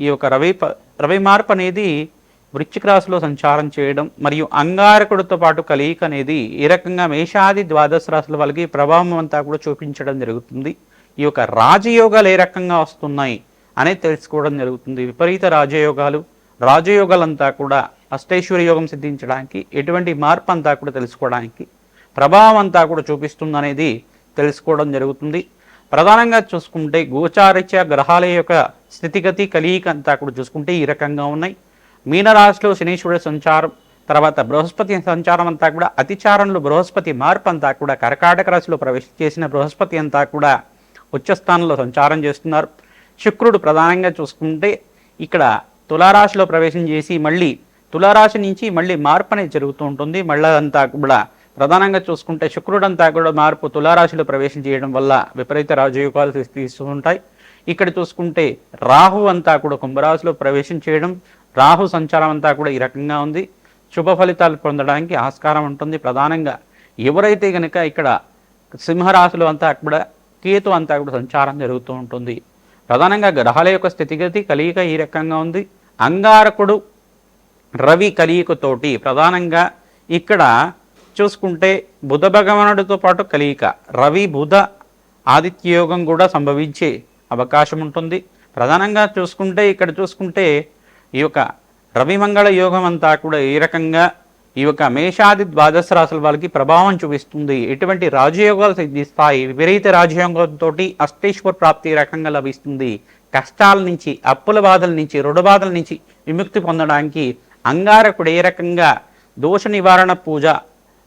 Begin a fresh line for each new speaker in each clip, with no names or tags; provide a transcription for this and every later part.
ఈ యొక్క రవి ప- రవి మార్పు అనేది వృశ్చిక రాశిలో సంచారం చేయడం మరియు అంగారకుడితో పాటు కలయిక అనేది ఈ రకంగా మేషాది ద్వాదశ రాశుల వాళ్ళకి ప్రభావం అంతా కూడా చూపించడం జరుగుతుంది. ఈ యొక్క రాజయోగాలు ఏ రకంగా వస్తున్నాయి అనేది తెలుసుకోవడం జరుగుతుంది. విపరీత రాజయోగాలు రాజయోగాలంతా కూడా అష్టైశ్వర్య యోగం సిద్ధించడానికి ఎటువంటి మార్పు అంతా కూడా తెలుసుకోవడానికి ప్రభావం అంతా కూడా చూపిస్తుంది అనేది తెలుసుకోవడం జరుగుతుంది. ప్రధానంగా చూసుకుంటే గోచారిత్య గ్రహాల యొక్క స్థితిగతి కలియిక అంతా కూడా చూసుకుంటే ఈ రకంగా ఉన్నాయి. మీనరాశిలో శనీశ్వరుడు సంచారం తర్వాత బృహస్పతి సంచారం అంతా కూడా అతిచారంలో బృహస్పతి మార్పు అంతా కూడా కర్కాటక రాశిలో ప్రవేశం చేసిన బృహస్పతి అంతా కూడా ఉచ్చస్థానంలో సంచారం చేస్తున్నారు. శుక్రుడు ప్రధానంగా చూసుకుంటే ఇక్కడ తులారాశిలో ప్రవేశం చేసి మళ్ళీ తులారాశి నుంచి మళ్ళీ మార్పు అనేది జరుగుతూ ఉంటుంది. మళ్ళీ అంతా కూడా ప్రధానంగా చూసుకుంటే శుక్రుడంతా కూడా మార్పు తులారాశిలో ప్రవేశం చేయడం వల్ల విపరీత రాజయోగాలు తీస్- తీస్తూ ఉంటాయి. ఇక్కడ చూసుకుంటే రాహు అంతా కూడా కుంభరాశిలో ప్రవేశం చేయడం రాహు సంచారం అంతా కూడా ఈ రకంగా ఉంది. శుభ ఫలితాలు పొందడానికి ఆస్కారం ఉంటుంది ప్రధానంగా. ఎవరైతే కనుక ఇక్కడ సింహరాశిలో అంతా కూడా కేతు అంతా కూడా సంచారం జరుగుతూ ఉంటుంది. ప్రధానంగా గ్రహాల యొక్క స్థితిగతి కలియిక ఈ రకంగా ఉంది. అంగారకుడు రవి కలియికతోటి ప్రధానంగా ఇక్కడ చూసుకుంటే బుధ భగవానుడితో పాటు కలియిక రవి బుధ ఆదిత్య యోగం కూడా సంభవించే అవకాశం ఉంటుంది ప్రధానంగా చూసుకుంటే ఇక్కడ చూసుకుంటే ఈ యొక్క రవిమంగళ యోగం అంతా కూడా ఏ రకంగా ఈ యొక్క మేషాది ద్వాదశ రాశుల వాళ్ళకి ప్రభావం చూపిస్తుంది. ఎటువంటి రాజయోగాలు సిద్ధిస్తాయి విపరీత రాజయోగంతో అష్టేశ్వర ప్రాప్తి రకంగా లభిస్తుంది. కష్టాల నుంచి అప్పుల బాధల నుంచి రుణ బాధల నుంచి విముక్తి పొందడానికి అంగారకుడు ఏ రకంగా దోష నివారణ పూజ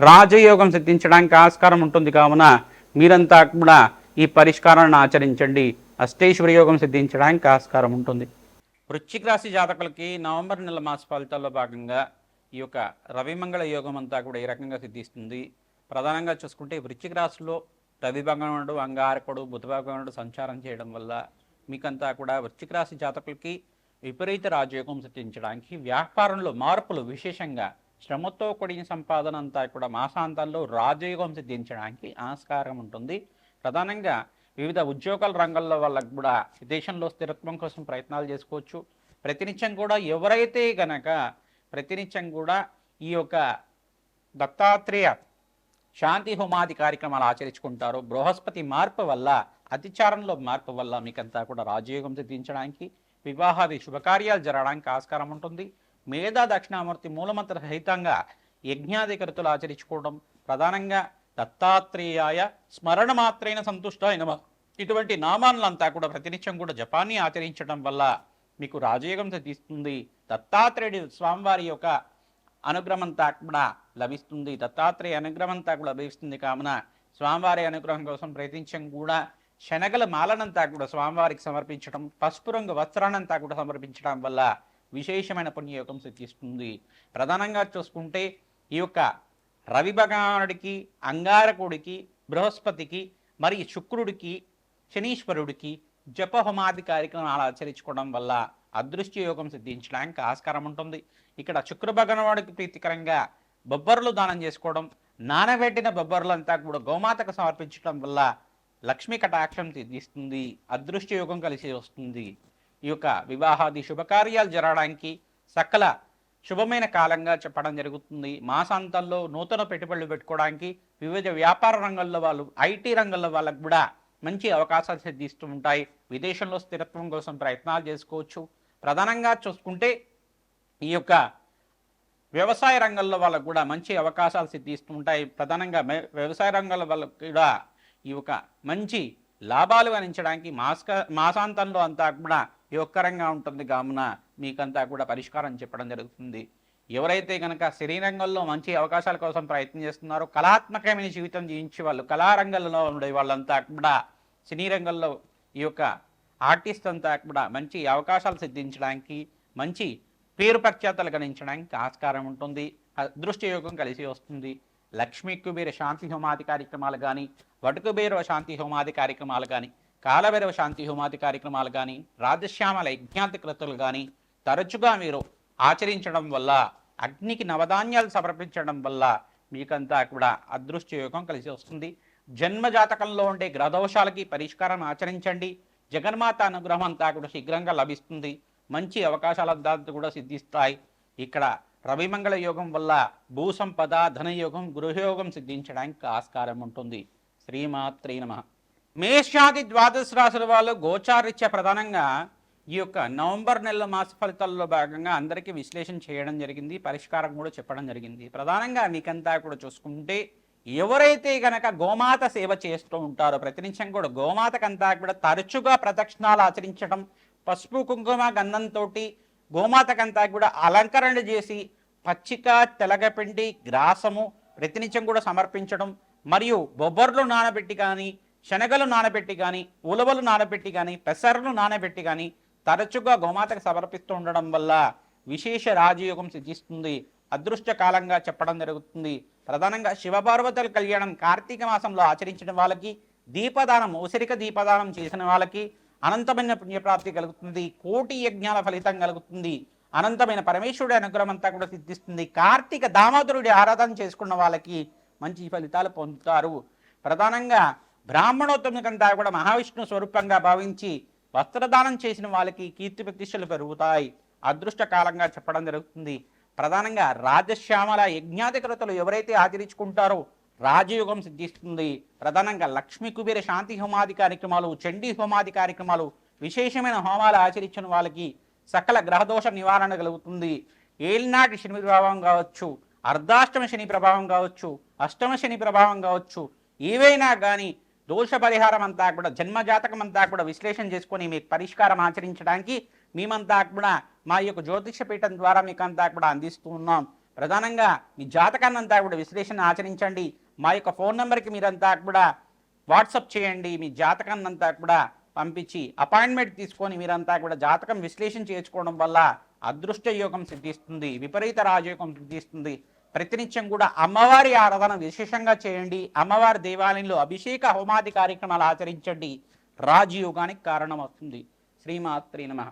రాజయోగం సిద్ధించడానికి ఆస్కారం ఉంటుంది కావున మీరంతా కూడా ఈ పరిష్కారాన్ని ఆచరించండి. అష్టేశ్వర యోగం సిద్ధించడానికి ఆస్కారం ఉంటుంది. వృశ్చిక రాశి జాతకులకి నవంబర్ నెల మాస ఫలితాల్లో భాగంగా ఈ యొక్క రవిమంగళ యోగం అంతా కూడా ఈ రకంగా సిద్ధిస్తుంది. ప్రధానంగా చూసుకుంటే వృశ్చిక రాశిలో రవి భగవానుడు అంగారకుడు బుధ భగవానుడు సంచారం చేయడం వల్ల మీకంతా కూడా వృశ్చిక రాశి జాతకులకి విపరీత రాజయోగం సిద్ధించడానికి వ్యాపారంలో మార్పులు విశేషంగా శ్రమతో కూడిన సంపాదన అంతా కూడా మాసాంతాల్లో రాజయోగం సిద్ధించడానికి ఆస్కారం ఉంటుంది. ప్రధానంగా వివిధ ఉద్యోగాల రంగంలో వాళ్ళకు కూడా దేశంలో స్థిరత్వం కోసం ప్రయత్నాలు చేసుకోవచ్చు. ప్రతినిత్యం కూడా ఎవరైతే గనక ప్రతినిత్యం కూడా ఈ యొక్క దత్తాత్రేయ శాంతి హోమాది కార్యక్రమాలు ఆచరించుకుంటారో. బృహస్పతి మార్పు వల్ల అతిచారంలో మార్పు వల్ల మీకంతా కూడా రాజయోగం సిద్ధించడానికి వివాహాది శుభకార్యాలు జరగడానికి ఆస్కారం ఉంటుంది. మేధా దక్షిణామూర్తి మూలమంత్ర సహితంగా యజ్ఞాధికృతులు ఆచరించుకోవడం ప్రధానంగా దత్తాత్రేయాయ స్మరణ మాత్రైన సంతుష్ట నమ. ఇటువంటి నామాలంతా కూడా ప్రతినిత్యం కూడా జపాన్ని ఆచరించడం వల్ల మీకు రాజయోగం సిద్ధిస్తుంది. దత్తాత్రేయుడి స్వామివారి యొక్క అనుగ్రహంతా కూడా లభిస్తుంది. దత్తాత్రేయ అనుగ్రహంతా కూడా లభిస్తుంది కావున స్వామివారి అనుగ్రహం కోసం ప్రయత్నించడం కూడా. శనగల మాలనంతా కూడా స్వామివారికి సమర్పించడం పసుపు రంగు వస్త్రానంతా కూడా సమర్పించడం వల్ల విశేషమైన పుణ్యయోగం సిద్ధిస్తుంది. ప్రధానంగా చూసుకుంటే ఈ యొక్క రవి భగవానుడికి అంగారకుడికి బృహస్పతికి మరియు శుక్రుడికి శనీశ్వరుడికి జపహోమాది కార్యక్రమాలు ఆచరించుకోవడం వల్ల అదృష్ట యోగం సిద్ధించడానికి ఆస్కారం ఉంటుంది. ఇక్కడ శుక్ర భగవానుడికి ప్రీతికరంగా బొబ్బర్లు దానం చేసుకోవడం నానబెట్టిన బొబ్బర్లు అంతా కూడా గోమాతకు సమర్పించడం వల్ల లక్ష్మీ కటాక్షం సిద్ధిస్తుంది. అదృష్ట యోగం కలిసి వస్తుంది. ఈ యొక్క వివాహాది శుభకార్యాలు జరగడానికి సకల శుభమైన కాలంగా చెప్పడం జరుగుతుంది. మాసాంతంలో నూతన పెట్టుబడులు పెట్టుకోవడానికి వివిధ వ్యాపార రంగంలో వాళ్ళు ఐటీ రంగంలో వాళ్ళకు కూడా మంచి అవకాశాలు సిద్ధిస్తూ ఉంటాయి. విదేశంలో స్థిరత్వం కోసం ప్రయత్నాలు చేసుకోవచ్చు. ప్రధానంగా చూసుకుంటే ఈ యొక్క వ్యవసాయ రంగంలో వాళ్ళకు కూడా మంచి అవకాశాలు సిద్ధిస్తూ ఉంటాయి. ప్రధానంగా వ్యవసాయ రంగంలో వాళ్ళకు కూడా ఈ యొక్క మంచి లాభాలు గణించడానికి మాస్క మాసాంతంలో అంతా కూడా యోగకరంగా ఉంటుంది కావున మీకంతా కూడా పరిష్కారం చెప్పడం జరుగుతుంది. ఎవరైతే కనుక శరీరంగంలో మంచి అవకాశాల కోసం ప్రయత్నం చేస్తున్నారో కళాత్మకమైన జీవితం జీవించే వాళ్ళు కళారంగంలో ఉండే వాళ్ళంతా కూడా సినీ రంగంలో ఈ యొక్క ఆర్టిస్ట్ అంతా కూడా మంచి అవకాశాలు సిద్ధించడానికి మంచి పేరు ప్రఖ్యాతలు గణించడానికి ఆస్కారం ఉంటుంది. అదృష్ట యోగం కలిసి వస్తుంది. లక్ష్మీ కుబేర శాంతి హోమాది కార్యక్రమాలు కానీ వటుకుబేరవ శాంతి హోమాది కార్యక్రమాలు కానీ కాలభైరవ శాంతి హోమాది కార్యక్రమాలు కానీ రాజశ్యామల యజ్ఞాంతి కృతులు కానీ తరచుగా మీరు ఆచరించడం వల్ల అగ్నికి నవధాన్యాలు సమర్పించడం వల్ల మీకంతా కూడా అదృష్ట యోగం కలిసి వస్తుంది. జన్మజాతకంలో ఉండే గ్రహదోషాలకి పరిష్కారం ఆచరించండి. జగన్మాత అనుగ్రహం అంతా కూడా శీఘ్రంగా లభిస్తుంది. మంచి అవకాశాలంతా కూడా సిద్ధిస్తాయి. ఇక్కడ రవిమంగళ యోగం వల్ల భూసంపద ధనయోగం గృహయోగం సిద్ధించడానికి ఆస్కారం ఉంటుంది. శ్రీమాత్రే నమ. మేషాది ద్వాదశ రాశుల వాళ్ళు గోచారీత్యా ప్రధానంగా ఈ యొక్క నవంబర్ నెల మాస ఫలితాల్లో భాగంగా అందరికీ విశ్లేషణ చేయడం జరిగింది పరిష్కారం కూడా చెప్పడం జరిగింది. ప్రధానంగా మీకంతా కూడా చూసుకుంటే ఎవరైతే గనక గోమాత సేవ చేస్తూ ఉంటారో ప్రతినిత్యం కూడా గోమాతకంతా కూడా తరచుగా ప్రదక్షిణాలు ఆచరించడం పసుపు కుంకుమ గంధంతో గోమాతకంతా కూడా అలంకరణ చేసి పచ్చిక తెలగపిండి గ్రాసము ప్రతినిత్యం కూడా సమర్పించడం మరియు బొబ్బర్లు నానబెట్టి కానీ శనగలు నానబెట్టి కానీ ఉలవలు నానబెట్టి కానీ పెసర్లు నానబెట్టి కానీ తరచుగా గోమాతకు సమర్పిస్తూ ఉండడం వల్ల విశేష రాజయోగం సిద్ధిస్తుంది. అదృష్ట కాలంగా చెప్పడం జరుగుతుంది. ప్రధానంగా శివపార్వతుల కళ్యాణం కార్తీక మాసంలో ఆచరించిన వాళ్ళకి దీపదానం ఉసిరిక దీపదానం చేసిన వాళ్ళకి అనంతమైన పుణ్యప్రాప్తి కలుగుతుంది. కోటి యజ్ఞాల ఫలితం కలుగుతుంది. అనంతమైన పరమేశ్వరుడి అనుగ్రహం అంతా కూడా సిద్ధిస్తుంది. కార్తీక దామోదరుడి ఆరాధన చేసుకున్న వాళ్ళకి మంచి ఫలితాలు పొందుతారు. ప్రధానంగా బ్రాహ్మణోత్తమునికంతా కూడా మహావిష్ణు స్వరూపంగా భావించి వస్త్రదానం చేసిన వాళ్ళకి కీర్తి ప్రతిష్టలు పెరుగుతాయి. అదృష్టకాలంగా చెప్పడం జరుగుతుంది. ప్రధానంగా రాజశ్యామల యజ్ఞాధికృతలు ఎవరైతే ఆచరించుకుంటారో రాజయోగం సిద్ధిస్తుంది. ప్రధానంగా లక్ష్మీ కుబేర శాంతి హోమాది కార్యక్రమాలు చండీ హోమాది కార్యక్రమాలు విశేషమైన హోమాలు ఆచరించిన వాళ్ళకి సకల గ్రహదోష నివారణ కలుగుతుంది. ఏలినాటి శని ప్రభావం కావచ్చు అర్ధాష్టమ శని ప్రభావం కావచ్చు అష్టమ శని ప్రభావం కావచ్చు ఏవైనా కానీ దోష పరిహారం అంతా కూడా జన్మజాతకం అంతా కూడా విశ్లేషణ చేసుకొని మీకు పరిష్కారం ఆచరించడానికి మేమంతా కూడా మా యొక్క జ్యోతిష పీఠం ద్వారా మీకు అంతా కూడా అందిస్తూ ఉన్నాం. ప్రధానంగా మీ జాతకాన్ని అంతా కూడా విశ్లేషణ ఆచరించండి. మా యొక్క ఫోన్ నెంబర్కి మీరంతా కూడా వాట్సప్ చేయండి. మీ జాతకాన్ని అంతా కూడా పంపించి అపాయింట్మెంట్ తీసుకొని మీరంతా కూడా జాతకం విశ్లేషణ చేసుకోవడం వల్ల అదృష్ట యోగం సిద్ధిస్తుంది విపరీత రాజయోగం సిద్ధిస్తుంది. ప్రతినిత్యం కూడా అమ్మవారి ఆరాధన విశేషంగా చేయండి. అమ్మవారి దేవాలయంలో అభిషేక హోమాది కార్యక్రమాలు ఆచరించండి. రాజయోగానికి కారణమవుతుంది. శ్రీమాత్రి నమ.